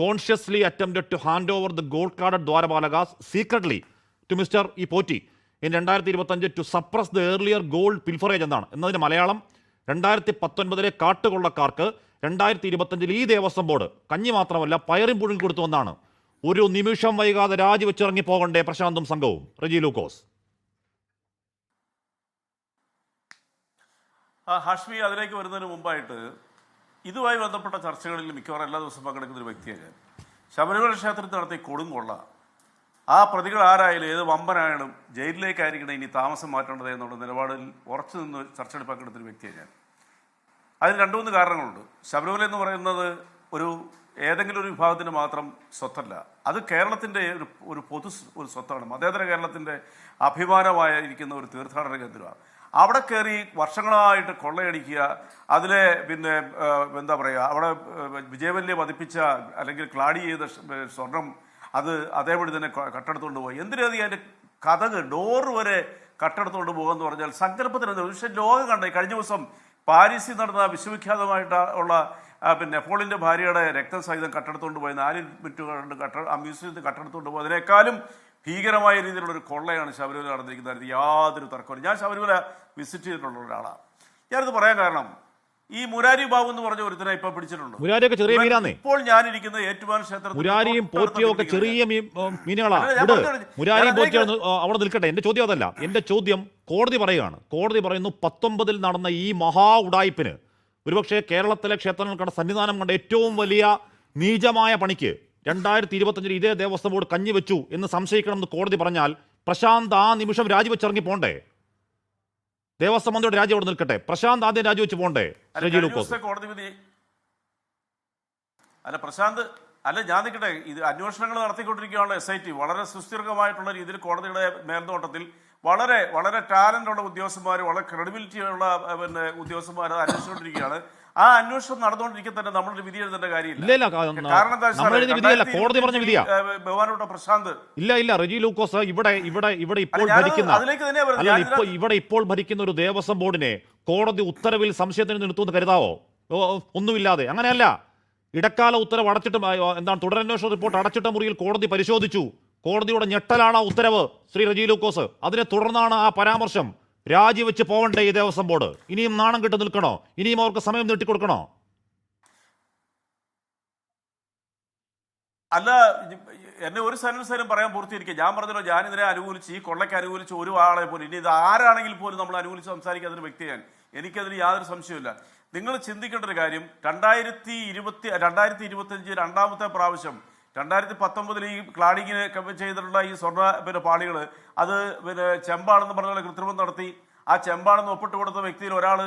Consciously attempted to hand over the gold clad dwarapalakas secretly to mister E Potti in രണ്ടായിരത്തി ഇരുപത്തഞ്ച് to suppress the earlier gold pilferage എന്നാണ്. എന്നതിന് മലയാളം രണ്ടായിരത്തി പത്തൊൻപതിലെ കാട്ടുകൊള്ളക്കാർക്ക് രണ്ടായിരത്തി ഇരുപത്തഞ്ചിൽ ഈ ദേവസ്വം ബോർഡ് കഞ്ഞി മാത്രമല്ല പയറും പുഴുങ്ങി കൊടുത്തു എന്നാണ് ഒരു നിമിഷം വൈകാതെ രാജിവെച്ചിറങ്ങി പോകണ്ടേ പ്രശാന്തും സംഘവും. റജി ലൂക്കോസ്. ഹാഷ്മി അതിലേക്ക് വരുന്നതിന് മുമ്പായിട്ട് ഇതുമായി ബന്ധപ്പെട്ട ചർച്ചകളിൽ മിക്കവാറും എല്ലാ ദിവസവും പങ്കെടുക്കുന്ന ഒരു വ്യക്തിയാണ് ഞാൻ. ശബരിമല ക്ഷേത്രത്തിൽ നടത്തിയ കൊടുങ്കൊള്ള ആ പ്രതികൾ ആരായാലും ഏത് വമ്പനായാലും ജയിലിലേക്കായിരിക്കണം ഇനി താമസം മാറ്റേണ്ടത് എന്നുള്ള നിലപാടിൽ ഉറച്ചു നിന്ന് ചർച്ചയിൽ പങ്കെടുത്തൊരു വ്യക്തിയാണ് ഞാൻ. അതിന് രണ്ട് മൂന്ന് കാരണങ്ങളുണ്ട്. ശബരിമല എന്ന് പറയുന്നത് ഒരു ഏതെങ്കിലും ഒരു വിഭാഗത്തിന് മാത്രം സ്വത്തല്ല. അത് കേരളത്തിന്റെ ഒരു ഒരു പൊതു ഒരു സ്വത്താണ്. മതേതര കേരളത്തിന്റെ അഭിമാനമായിരിക്കുന്ന ഒരു തീർത്ഥാടന കേന്ദ്രമാണ്. അവിടെ കയറി വർഷങ്ങളായിട്ട് കൊള്ളയടിക്കുക അതിലെ പിന്നെ എന്താ പറയുക അവിടെ വിജയവല്യ പതിപ്പിച്ച അല്ലെങ്കിൽ ക്ലാഡി ചെയ്ത സ്വർണം അത് അതേപടി തന്നെ കട്ടെടുത്തുകൊണ്ട് പോയി. എന്തിനധികം അതിന്റെ കഥക് ഡോറ് വരെ കട്ടെടുത്തുകൊണ്ട് പോകുമെന്ന് പറഞ്ഞാൽ സങ്കല്പത്തിന് പക്ഷേ ലോകം കണ്ടേ? കഴിഞ്ഞ ദിവസം പാരീസിൽ നടന്ന വിശ്വവിഖ്യാതമായിട്ട് ഉള്ള പിന്നെ പോളിന്റെ ഭാര്യയുടെ രക്തസഹിതം കട്ടെടുത്തുകൊണ്ട് പോയി. നാല് മിനിറ്റ് കണ്ട് കട്ട ആ മ്യൂസിയത്തിൽ കട്ടെടുത്തുകൊണ്ട് പോയി. അതിനേക്കാളും ഭീകരമായ രീതിയിലുള്ള ഒരു കൊള്ളയാണ് ശബരിമല നടന്നിരിക്കുന്നത് യാതൊരു തർക്കമില്ല ഞാൻ ശബരിമല വിസിറ്റ് ചെയ്തിട്ടുള്ള ഒരാളാണ്. ഞാനിത് പറയാൻ കാരണം ഈ മുരാരി ബാബു എന്ന് പറഞ്ഞ ഒരുത്തനെ ഇപ്പൊ പിടിച്ചിട്ടുണ്ട്. മുരാരിയൊക്കെ ചെറിയ മീനാന്നേ? ഇപ്പോൾ ഞാനിരിക്കുന്ന ഏറ്റുമാൻ ക്ഷേത്രത്തിൽ മുരാരിയും പോറ്റിയും ഒക്കെ ചെറിയ മുരാരിയും അവിടെ നിൽക്കട്ടെ. എന്റെ ചോദ്യം അതല്ല. എന്റെ ചോദ്യം കോടതി പറയുകയാണ്. കോടതി പറയുന്നു പത്തൊമ്പതിൽ നടന്ന ഈ മഹാ ഉടായ്പിന് ഒരുപക്ഷെ കേരളത്തിലെ ക്ഷേത്രങ്ങൾ കണ്ട സന്നിധാനം കണ്ട ഏറ്റവും വലിയ നീചമായ പണിക്ക് രണ്ടായിരത്തി ഇരുപത്തഞ്ചിൽ ഇതേ ദേവസ്വം ബോർഡ് കഞ്ഞി വെച്ചു എന്ന് സംശയിക്കണം എന്ന് കോടതി പറഞ്ഞാൽ പ്രശാന്ത് ആ നിമിഷം രാജിവെച്ചിറങ്ങി പോണ്ടേ? ദേവസ്വം മന്ത്രിയുടെ രാജി അവിടെ നിൽക്കട്ടെ. പ്രശാന്ത് ആദ്യം രാജിവെച്ച് പോണ്ടേ? അല്ല, രജി ലൂക്കോസ്. കോടതി വിധി അല്ല പ്രശാന്ത് അല്ല ഞാൻ നിൽക്കട്ടെ. ഇത് അന്വേഷണങ്ങൾ നടത്തിക്കൊണ്ടിരിക്കുകയാണ് എസ് ഐ ടി വളരെ സുസ്ഥിരമായിട്ടുള്ള രീതിയിൽ കോടതിയുടെ മേൽനോട്ടത്തിൽ വളരെ വളരെ ടാലന്റ് ഉള്ള ഉദ്യോഗസ്ഥന്മാർ വളരെ ക്രെഡിബിലിറ്റി ഉള്ള പിന്നെ ഉദ്യോഗസ്ഥന്മാർ അത് അന്വേഷിച്ചുകൊണ്ടിരിക്കുകയാണ്. ആ അന്വേഷണം നടന്നുകൊണ്ടിരിക്കെ തന്നെ നമ്മളൊരു വിധി എഴുതേണ്ട കാര്യമില്ല. കാരണം കോടതി പറഞ്ഞ വിധിയാ. ബഹുമാനപ്പെട്ട പ്രശാന്ത്. ഇല്ല ഇല്ല റെജി ലൂക്കോസ് ഇവിടെ ഇവിടെ ഇവിടെ ഇപ്പോൾ ഭരിക്കുന്ന ഇവിടെ ഇപ്പോൾ ഭരിക്കുന്ന ഒരു ദേവസ്വം ബോർഡിനെ കോടതി ഉത്തരവിൽ സംശയത്തിന് നിർത്തുമെന്ന് കരുതാവോ? ഒന്നുമില്ലാതെ. അങ്ങനെയല്ല. ഇടക്കാല ഉത്തരവ് അടച്ചിട്ട് എന്താണ് തുടരന്വേഷണ റിപ്പോർട്ട് അടച്ചിട്ട മുറിയിൽ കോടതി പരിശോധിച്ചു. കോടതിയുടെ ഞെട്ടലാണ് ആ ഉത്തരവ് ശ്രീ റജി ലൂക്കോസ്. അതിനെ തുടർന്നാണ് ആ പരാമർശം. രാജിവെച്ച് പോവണ്ടേ ഈ ദേവസ്വം ബോർഡ്. ഇനിയും നാണം കെട്ട് നിൽക്കണോ? ഇനിയും അവർക്ക് സമയം നീട്ടിക്കൊടുക്കണോ? അല്ല എന്നെ ഒരു സെന്റൻസ് പറയാൻ പൂർത്തീകരിക്കുക ഞാൻ പറഞ്ഞല്ലോ ഞാൻ ഇതിനെ അനുകൂലിച്ച് ഈ കൊള്ളയ്ക്ക് അനുകൂലിച്ച് ഒരു ആളെ പോലും ഇനി ഇത് ആരാണെങ്കിൽ പോലും നമ്മൾ അനുകൂലിച്ച് സംസാരിക്കാത്ത ഒരു വ്യക്തി ഞാൻ എനിക്കതിന് യാതൊരു സംശയമില്ല നിങ്ങൾ ചിന്തിക്കേണ്ട ഒരു കാര്യം രണ്ടായിരത്തി ഇരുപത്തി രണ്ടായിരത്തി ഇരുപത്തഞ്ച് രണ്ടാമത്തെ പ്രാവശ്യം രണ്ടായിരത്തി പത്തൊമ്പതിൽ ഈ ക്ലാഡിങ്ങിന് ചെയ്തിട്ടുള്ള ഈ സ്വർണ പിന്നെ പാളികൾ അത് പിന്നെ ചെമ്പാണെന്ന് പറഞ്ഞ കൃത്രിമം നടത്തി. ആ ചെമ്പാണെന്ന് ഒപ്പിട്ട് കൊടുത്ത വ്യക്തിയിൽ ഒരാൾ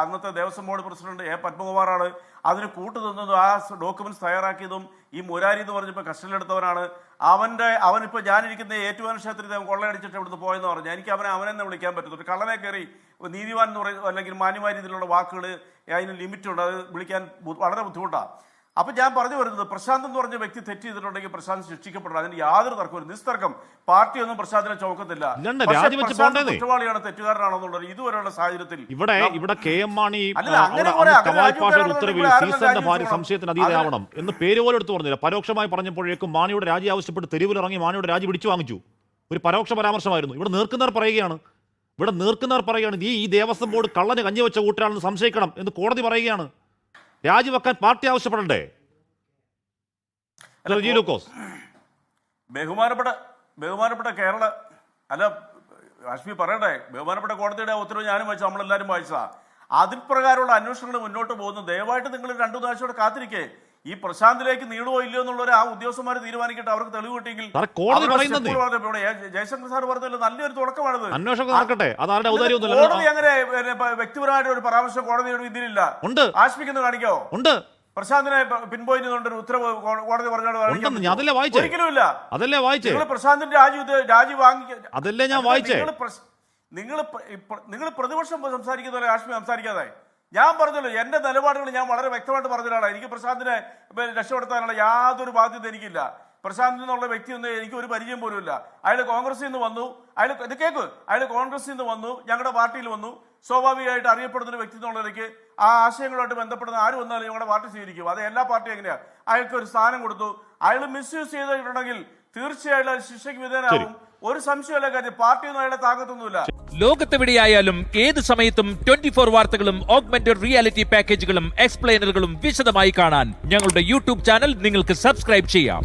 അന്നത്തെ ദേവസ്വം ബോർഡ് പ്രസിഡന്റ് എ പത്മകുമാറാണ്. അതിന് കൂട്ടുനിന്നതും ആ ഡോക്യുമെന്റ്സ് തയ്യാറാക്കിയതും ഈ മുരാരി എന്ന് പറഞ്ഞപ്പോൾ കസ്റ്റഡിയിലെടുത്തവനാണ്. അവന്റെ അവനിപ്പോൾ ഞാനിരിക്കുന്ന ഏറ്റുവാൻ ക്ഷേത്രത്തിൽ അവൻ കൊള്ളയടിച്ചിട്ട് ഇവിടുന്ന് പോയെന്ന് പറഞ്ഞു. എനിക്ക് അവനെ അവനെന്നെ വിളിക്കാൻ പറ്റത്തു കള്ളനെ കയറി നീതിവാൻ എന്ന് പറയുന്നത് അല്ലെങ്കിൽ മാന്യമായ രീതിയിലുള്ള വാക്കുകൾ അതിന് ലിമിറ്റുണ്ട് അത് വിളിക്കാൻ വളരെ ബുദ്ധിമുട്ടാണ് അപ്പൊ ഞാൻ പറഞ്ഞു വരുന്നത് പ്രശാന്ത് എന്ന് പറഞ്ഞ വ്യക്തി തെറ്റ് ചെയ്തിട്ടുണ്ടെങ്കിൽ പ്രശാന്ത് ശിക്ഷിക്കപ്പെടണം. അതിന് യാതൊരു തർക്കവും നിസ്തർക്കം. പാർട്ടിയൊന്നും പ്രശാന്തിനെ ചോക്കത്തില്ല. കുറ്റവാളിയാണ് തെറ്റുകാരനാണെന്നുള്ളത് ഇതുവരെയുള്ള സാഹചര്യത്തിൽ ഇവിടെ ഇവിടെ കെ എം മാണി ഉത്തരവിൽ സീസന്റെ ഭാര്യ. സംശയത്തിന് അതീതയാവണം എന്ന് പേര് പോലും എടുത്തു പറഞ്ഞില്ല. പരോക്ഷമായി പറഞ്ഞപ്പോഴേക്കും മാണിയുടെ രാജി ആവശ്യപ്പെട്ട് തെരുവിലിറങ്ങി മാണിയുടെ രാജി പിടിച്ചു വാങ്ങിച്ചു. ഒരു പരോക്ഷ പരാമർശമായിരുന്നു. ഇവിടെ നീർക്കുന്നവർ പറയുകയാണ്. ഇവിടെ നീർക്കുന്നവർ പറയുകയാണ് നീ ഈ ദേവസ്വം ബോർഡ് കള്ളന് കഞ്ഞി വെച്ച കൂട്ടരാണെന്ന് സംശയിക്കണം എന്ന് കോടതി പറയുകയാണ്. രാജിവെക്കാൻ പാർട്ടി ആവശ്യപ്പെടണ്ടേ? ജി ലൂക്കോസ്. ബഹുമാനപ്പെട്ട ബഹുമാനപ്പെട്ട കേരള അല്ല കാശ്മീർ പറയട്ടെ ബഹുമാനപ്പെട്ട കോടതിയുടെ ഉത്തരവ് ഞാനും വായിച്ചു നമ്മളെല്ലാവരും വായിച്ചതാ. അതിൽ പ്രകാരമുള്ള അന്വേഷണങ്ങൾ മുന്നോട്ട് പോകുന്നു. ദയവായിട്ട് നിങ്ങൾ രണ്ടു പ്രാവശ്യം കാത്തിരിക്കേ. ഈ പ്രശാന്തിലേക്ക് നീളുമോ ഇല്ലയോ എന്നുള്ളവർ ആ ഉദ്യോഗസ്ഥന്മാർ തീരുമാനിക്കട്ടെ. അവർക്ക് തെളിവ് കിട്ടിയെങ്കിൽ ജയശങ്കർ സാർ പറഞ്ഞല്ലോ നല്ലൊരു തുടക്കമാണിത്. കോടതി അങ്ങനെ വ്യക്തിപരമായിട്ട് ഒരു പരാമർശം കോടതിയുടെ ഇതിലില്ല. ഉണ്ട്. കാണിക്കോ? ഉണ്ട്. പ്രശാന്തിനെ പിൻപോയിന്റ് ഒരു ഉത്തരവ് കോടതി ഞാൻ അതല്ലേ വായിച്ചേ. പ്രശാന്തിന്റെ രാജി രാജി വാങ്ങി അതല്ലേ ഞാൻ വായിച്ചേ. നിങ്ങൾ നിങ്ങൾ പ്രതിപക്ഷം സംസാരിക്കുന്ന പോലെ ആശ്മി സംസാരിക്കാതെ ഞാൻ പറഞ്ഞല്ലോ എന്റെ നിലപാടുകൾ ഞാൻ വളരെ വ്യക്തമായിട്ട് പറഞ്ഞതാണ്. എനിക്ക് പ്രശാന്തിനെ രക്ഷപ്പെടുത്താനുള്ള യാതൊരു ബാധ്യത എനിക്കില്ല. പ്രശാന്ത് എന്നുള്ള വ്യക്തി ഒന്നും എനിക്ക് ഒരു പരിചയം പോലും ഇല്ല അയാൾ കോൺഗ്രസിൽ നിന്ന് വന്നു. അയാൾ ഇത് കേക്ക്? അയാൾ കോൺഗ്രസിൽ നിന്ന് വന്നു ഞങ്ങളുടെ പാർട്ടിയിൽ വന്നു. സ്വാഭാവികമായിട്ട് അറിയപ്പെടുന്ന ഒരു വ്യക്തി എന്നുള്ളതിലേക്ക് ആ ആശയങ്ങളുമായിട്ട് ബന്ധപ്പെടുന്ന ആര് വന്നാലും ഞങ്ങളുടെ പാർട്ടി സ്വീകരിക്കും. അത് എല്ലാ പാർട്ടിയും എങ്ങനെയാണ് അയാൾക്ക് ഒരു സ്ഥാനം കൊടുത്തു. അയാൾ മിസ്യൂസ് ചെയ്തിട്ടുണ്ടെങ്കിൽ തീർച്ചയായിട്ടും അത് ശിക്ഷയ്ക്ക് വിധേയനാകും ഒരു സംശയമല്ല കാര്യം പാർട്ടിയൊന്നും അയാളെ താങ്ങത്തൊന്നുമില്ല ലോകത്തെവിടെയായാലും ഏത് സമയത്തും ട്വന്റി ഫോർ വാർത്തകളും ഓഗ്മെന്റഡ് റിയാലിറ്റി പാക്കേജുകളും എക്സ്പ്ലെയിനറുകളും വിശദമായി കാണാൻ ഞങ്ങളുടെ യൂട്യൂബ് ചാനൽ നിങ്ങൾക്ക് സബ്സ്ക്രൈബ് ചെയ്യാം.